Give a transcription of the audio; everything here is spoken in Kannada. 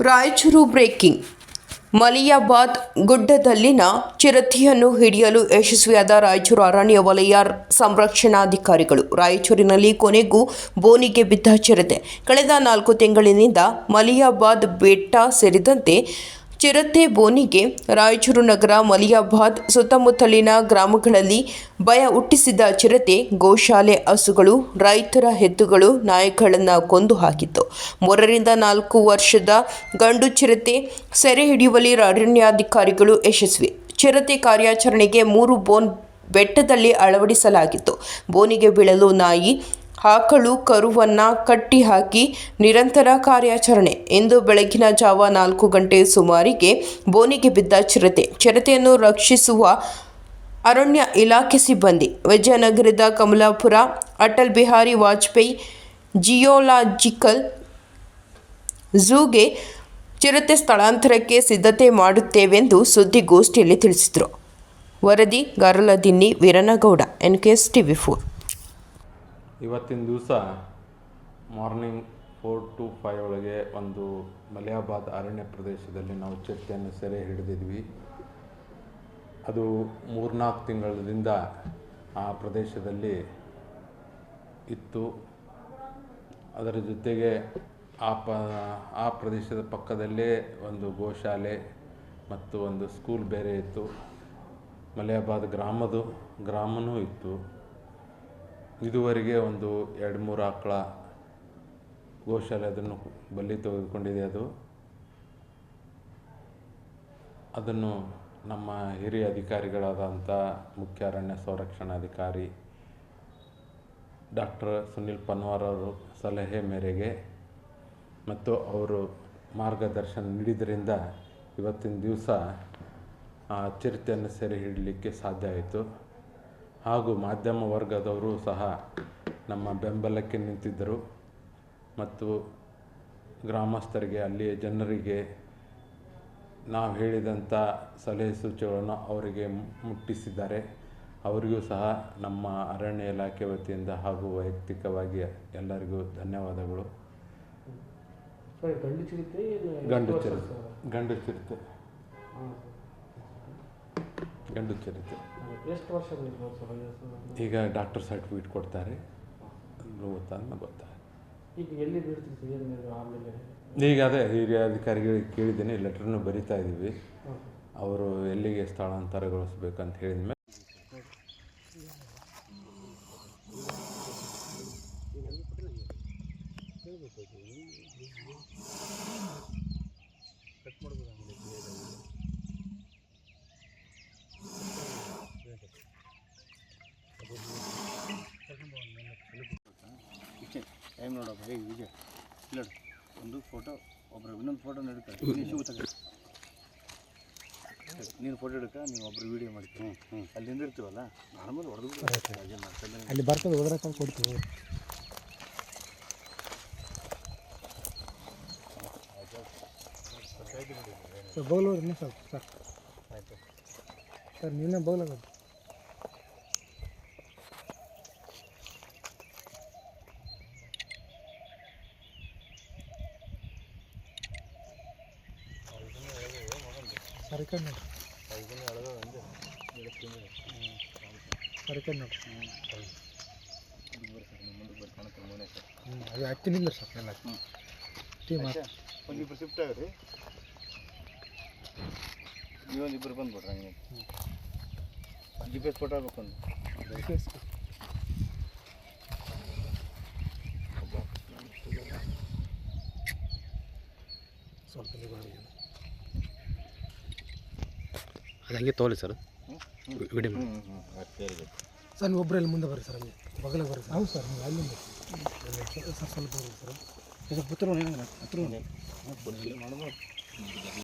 ರಾಯಚೂರು ಬ್ರೇಕಿಂಗ್. ಮಲಿಯಾಬಾದ್ ಗುಡ್ಡದಲ್ಲಿನ ಚಿರತೆಯನ್ನು ಹಿಡಿಯಲು ಯಶಸ್ವಿಯಾದ ರಾಯಚೂರು ಅರಣ್ಯ ವಲಯ ಸಂರಕ್ಷಣಾಧಿಕಾರಿಗಳು. ರಾಯಚೂರಿನಲ್ಲಿ ಕೊನೆಗೂ ಬೋನಿಗೆ ಬಿದ್ದ ಚಿರತೆ. ಕಳೆದ ನಾಲ್ಕು ತಿಂಗಳಿನಿಂದ ಮಲಿಯಾಬಾದ್ ಬೆಟ್ಟ ಸೇರಿದಂತೆ ಚಿರತೆ ಬೋನಿಗೆ ರಾಯಚೂರು ನಗರ ಮಲಿಯಾಬಾದ್ ಸುತ್ತಮುತ್ತಲಿನ ಗ್ರಾಮಗಳಲ್ಲಿ ಭಯ ಹುಟ್ಟಿಸಿದ ಚಿರತೆ, ಗೋಶಾಲೆ ಹಸುಗಳು, ರೈತರ ಹೆದ್ದುಗಳು ನಾಯಿಗಳನ್ನು ಕೊಂದು ಹಾಕಿತ್ತು. ಮೂರರಿಂದ ನಾಲ್ಕು ವರ್ಷದ ಗಂಡು ಚಿರತೆ ಸೆರೆ ಹಿಡಿಯುವಲ್ಲಿ ಅರಣ್ಯಾಧಿಕಾರಿಗಳು ಯಶಸ್ವಿ. ಚಿರತೆ ಕಾರ್ಯಾಚರಣೆಗೆ ಮೂರು ಬೋನ್ ಬೆಟ್ಟದಲ್ಲಿ ಅಳವಡಿಸಲಾಗಿತ್ತು. ಬೋನಿಗೆ ಬೀಳಲು ನಾಯಿ ಆಕಳು ಕರುವನ್ನ ಕಟ್ಟಿ ಹಾಕಿ ನಿರಂತರ ಕಾರ್ಯಾಚರಣೆ. ಇಂದು ಬೆಳಗಿನ ಜಾವ ನಾಲ್ಕು ಗಂಟೆ ಸುಮಾರಿಗೆ ಬೋನಿಗೆ ಬಿದ್ದ ಚಿರತೆ. ಚಿರತೆಯನ್ನು ರಕ್ಷಿಸುವ ಅರಣ್ಯ ಇಲಾಖೆ ಸಿಬ್ಬಂದಿ. ವಿಜಯನಗರದ ಕಮಲಾಪುರ, ಅಟಲ್ ಬಿಹಾರಿ ವಾಜಪೇಯಿ ಜಿಯೋಲಾಜಿಕಲ್ ಝೂಗೆ ಚಿರತೆ ಸ್ಥಳಾಂತರಕ್ಕೆ ಸಿದ್ಧತೆ ಮಾಡುತ್ತೇವೆಂದು ಸುದ್ದಿಗೋಷ್ಠಿಯಲ್ಲಿ ತಿಳಿಸಿದರು. ವರದಿ, Garaladinni, Veeranagouda N K S TV four. ಇವತ್ತಿನ ದಿವಸ ಮಾರ್ನಿಂಗ್ ಫೋರ್ ಟು ಫೈವ್ ಒಳಗೆ ಒಂದು ಮಲಿಯಾಬಾದ್ ಅರಣ್ಯ ಪ್ರದೇಶದಲ್ಲಿ ನಾವು ಚಿರತೆಯನ್ನು ಸೆರೆ ಹಿಡಿದಿದ್ವಿ. ಅದು ಮೂರ್ನಾಲ್ಕು ತಿಂಗಳಿಂದ ಆ ಪ್ರದೇಶದಲ್ಲಿ ಇತ್ತು. ಅದರ ಜೊತೆಗೆ ಆ ಪ, ಆ ಪ್ರದೇಶದ ಪಕ್ಕದಲ್ಲೇ ಒಂದು ಗೋಶಾಲೆ ಮತ್ತು ಒಂದು ಸ್ಕೂಲ್ ಬೇರೆ ಇತ್ತು. ಮಲಿಯಾಬಾದ್ ಗ್ರಾಮದು, ಗ್ರಾಮನೂ ಇತ್ತು. ಇದುವರೆಗೆ ಒಂದು ಎರಡು ಮೂರು ಆಕಳ ಗೋಶಾಲೆ ಅದನ್ನು ಬಲಿ ತೆಗೆದುಕೊಂಡಿದೆ ಅದು. ಅದನ್ನು ನಮ್ಮ ಹಿರಿಯ ಅಧಿಕಾರಿಗಳಾದಂಥ ಮುಖ್ಯ ಅರಣ್ಯ ಸಂರಕ್ಷಣಾಧಿಕಾರಿ ಡಾಕ್ಟರ್ ಸುನಿಲ್ ಪನ್ವಾರ್ ಅವರು ಸಲಹೆ ಮೇರೆಗೆ ಮತ್ತು ಅವರು ಮಾರ್ಗದರ್ಶನ ನೀಡಿದ್ದರಿಂದ ಇವತ್ತಿನ ದಿವಸ ಆ ಚಿರತೆಯನ್ನು ಸೆರೆ ಹಿಡಲಿಕ್ಕೆ ಸಾಧ್ಯ ಆಯಿತು. ಹಾಗೂ ಮಾಧ್ಯಮ ವರ್ಗದವರು ಸಹ ನಮ್ಮ ಬೆಂಬಲಕ್ಕೆ ನಿಂತಿದ್ದರು. ಮತ್ತು ಗ್ರಾಮಸ್ಥರಿಗೆ ಅಲ್ಲಿಯ ಜನರಿಗೆ ನಾವು ಹೇಳಿದಂಥ ಸಲಹೆ ಸೂಚನೆಗಳನ್ನು ಅವರಿಗೆ ಮುಟ್ಟಿಸಿದ್ದಾರೆ. ಅವರಿಗೂ ಸಹ ನಮ್ಮ ಅರಣ್ಯ ಇಲಾಖೆ ವತಿಯಿಂದ ಹಾಗೂ ವೈಯಕ್ತಿಕವಾಗಿ ಎಲ್ಲರಿಗೂ ಧನ್ಯವಾದಗಳು. ಗಂಡು ಚಿರತೆ ಗಂಡು ಚಿರತೆ. ಗಂಡು ಚಿರತೆ. ಗಂಡು ಚಿರತೆ. ಸರ್. ಎಷ್ಟು ವರ್ಷ ಈಗ ಡಾಕ್ಟರ್ ಸರ್ಟಿಫಿಕೇಟ್ ಕೊಡ್ತಾರೆ. ಗೊತ್ತಾದ ಗೊತ್ತಾರೆ ಈಗ ಎಲ್ಲಿ ಬೀಳ್ತೀವಿ ಸರ್? ಆಮೇಲೆ? ಈಗ ಅದೇ ಹಿರಿಯ ಅಧಿಕಾರಿಗಳಿಗೆ ಕೇಳಿದ್ದೀನಿ ಲೆಟ್ರನ್ನು ಬರಿತಾ ಇದ್ದೀವಿ. ಅವರು ಎಲ್ಲಿಗೆ ಸ್ಥಳಾಂತರಗೊಳಿಸ್ಬೇಕಂತ ಹೇಳಿದ ಮೇಲೆ ಟೈಮ್ ನೋಡಪ್ಪ ಹೇಗೆ ವಿಜಯ್ ಇಲ್ಲ ಒಂದು ಫೋಟೋ ಒಬ್ಬರು ಇನ್ನೊಂದು ಫೋಟೋ ತಗ. ನೀನು ಫೋಟೋ ಹಿಡ್ಕ ನೀವು ಒಬ್ರು ವೀಡಿಯೋ ಮಾಡ್ತೀನಿ ಹ್ಞೂ ಅಲ್ಲಿ ನಿಂದಿರ್ತೀವಲ್ಲ ನಾರ್ಮಲ್ ಹೊಡೆದು ಅಲ್ಲಿ ಬರ್ತದೆ ಹೋದ್ರಕ್ಕ ಕೊಡ್ತೀವಿ. ಬೌಲ್ ಸರ್ ಸರ್ ಆಯಿತು ಸರ್. ನೀನೇ ಬೌಲ್ ಸರಿಕಡ್ ನೋಡಿ ಇದನ್ನ ಎಳೆದ ಒಂದು ಇಳಿಸ್ತೀನಿ ಸರಿಕಡ್ ನೋಡಿ ಮುಂದೆ ಬರ್ರಿ ಸರ್. ನಿಮ್ಮ ಮುಂದೆ ಬರ್ರಿ ಕಾಣುತ್ತೆ ಮನೆ ಸರ್ ಹ್ಞೂ ಅದು ಆಗ್ತೀನಿಲ್ಲ ಸರ್ ಎಲ್ಲ ಟೀಮ್ ಒಂದು ಇಬ್ಬರು ಶಿಫ್ಟ್ ಆಗ್ರಿ. ನೀವೊಂದು ಇಬ್ಬರು ಬಂದ್ಬಿಡ್ರಿ ಹಂಗೆ. ಜಿ ಪಿ ಎಸ್ ಫೋಟೋ ಆಗ್ಬೇಕು ಒಂದು ಸ್ವಲ್ಪ. ಅದು ಹಂಗೆ ತೋಲಿ ಸರ್ ಗುಡ್ ಸರ್ ನೀವು ಒಬ್ಬರಲ್ಲಿ ಮುಂದೆ ಬರ್ರಿ ಸರ್ ಹಂಗೆ ಬಗಲ ಬರ್ರಿ ಸರ್ ಹೌದು ಸರ್ ಅಲ್ಲಿ ಅಲ್ಲಿಂದ ಸರ್ ಸ್ವಲ್ಪ ಬರ್ರಿ ಸರ್ ಹತ್ರ ಹತ್ರ ಮಾಡ್ಬೋದು